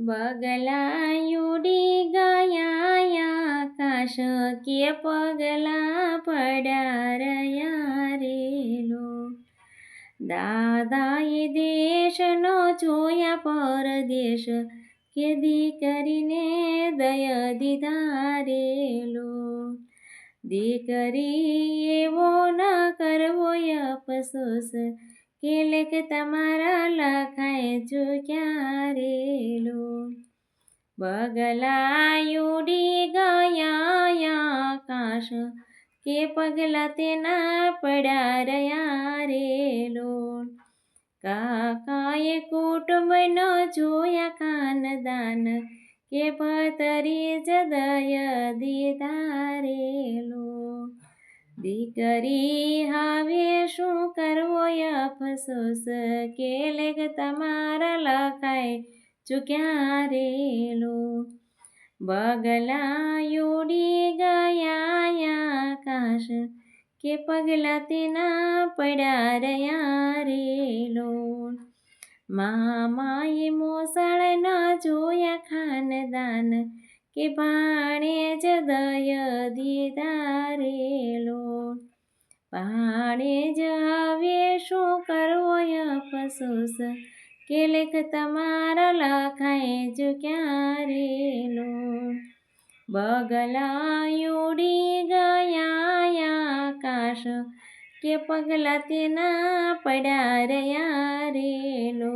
બગલા ઉડી ગયા આકાશ કે પગલા પડ્યા રહ્યા રેલો દાદાએ દેશનો જોયા પરદેશ કે દીકરીને દય દીધા રેલો દીકરી એવો ન કરવો અફસોસ કે લેખ તમારા લખાય ચૂક્યા રેલો બગલા ઉડી ગયા આકાશ કે પગલા તેના પડ્યા રહ્યા રેલો કાકાએ કુટુંબનો જોયા કાનદાન કે પતરી જદય દીધા રેલો દીકરી હવે શું કરવો અફસોસ કે લેગ તમારા લખાય ચૂક્યા રેલો બગલા ઉડી ગયા આકાશ કે પગલા તેના પડ્યા રહ્યા રેલો મામાએ મોસળ ન જોયા ખાનદાન કે ભાણે જ દય દીધા રેલો ભાણે જ હવે શું કરવો અફસોસ કે લેખ તમારા લખાય ચૂક્યા રેલો બગલા ઉડી ગયા આકાશ કે પગલા તેના પડ્યા રહ્યા રેલો